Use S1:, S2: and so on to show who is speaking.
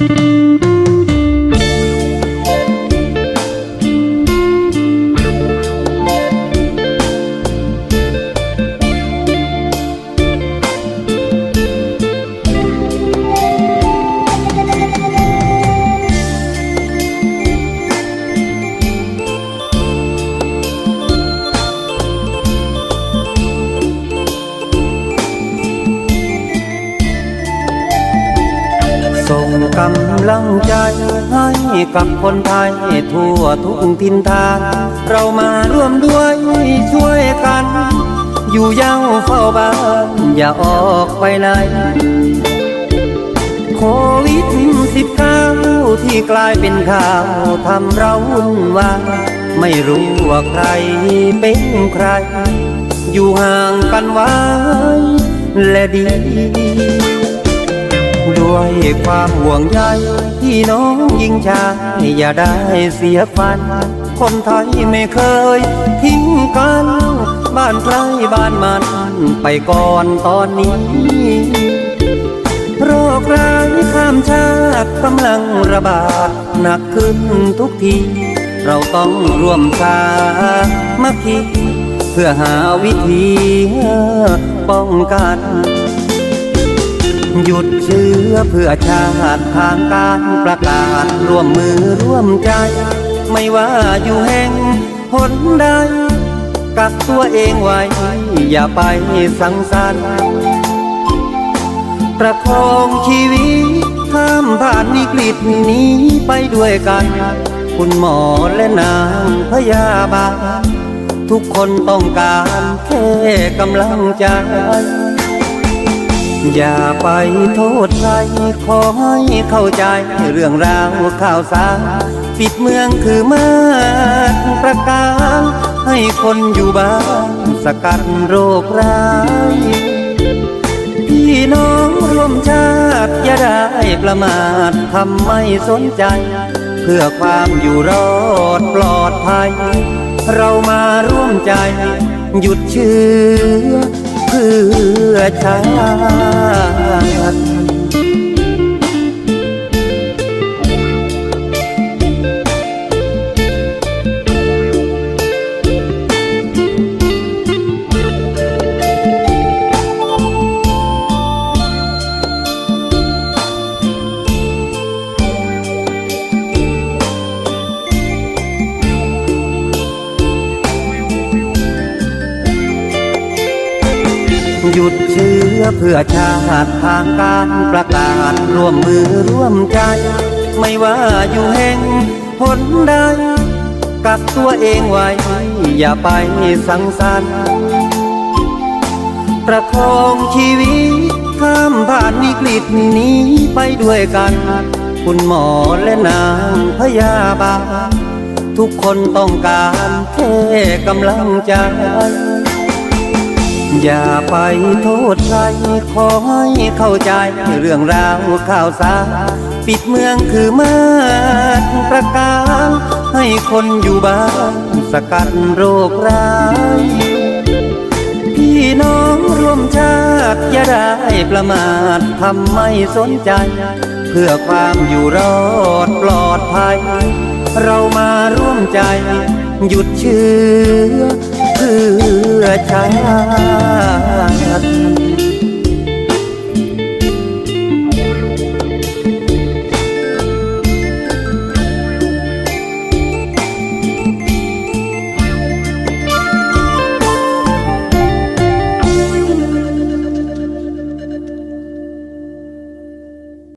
S1: ส่ กำลังใจให้กับคนไทยทั่วทุกทินทางเรามาร่วมด้วยช่วยกัน อยู่เย้าเฝ้าบ้านอย่าออกไปไหนโควิดสิบเก้าที่กลายเป็นข่าวทำเราวุ่นวายไม่รู้ว่าใครเป็นใคร อยู่ห่างกันไว้และดี ด้วยความห่วงใยที่น้องยิงชายอย่าได้เสียฟัน คนไทยไม่เคยทิ้งกัน บ้านใครบ้านมันไปก่อนตอนนี้ โรคร้ายข้ามชาติกำลังระบาดหนักขึ้นทุกที เราต้องร่วมสามัคคีเพื่อหาวิธีป้องกัน หยุดเชื้อเพื่อชาติทางการประกาศร่วมมือร่วมใจ ไม่ว่าอยู่แห่งหนใดกักตัวเองไว้ อย่าไปสังสรรค์ประคองชีวิตข้ามผ่านวิกฤตนี้ไปด้วยกัน คุณหมอและนางพยาบาลทุกคนต้องการแค่กำลังใจ อย่าไปโทษใครขอให้เข้าใจเรื่องราวข่าวสารปิดเมืองคือมาตรประการให้คนอยู่บ้านสกัดโรคร้ายพี่น้องร่วมชาติอย่าได้ประมาททำไม่สนใจ เพื่อความอยู่รอดปลอดภัย เรามาร่วมใจ หยุดเชื้อ เพื่อชาติ หยุดเชื้อเพื่อชาติทางการประกาศร่วมมือร่วมใจ ไม่ว่าอยู่แห่งหนใดกักตัวเองไว้ อย่าไปสังสรรค์ประคองชีวิตข้ามผ่านวิกฤตนี้ไปด้วยกัน คุณหมอและนางพยาบาลทุกคนต้องการแค่กำลังใจ อย่าไปโทษใครขอให้เข้าใจเรื่องราวข่าวสารปิดเมืองคือมาตรประการให้คนอยู่บ้านสกัดโรคร้าย พี่น้องร่วมชาติอย่าได้ประมาททำไม่สนใจ เพื่อความอยู่รอดปลอดภัย เรามาร่วมใจ หยุดเชื้อเพื่ อชาติ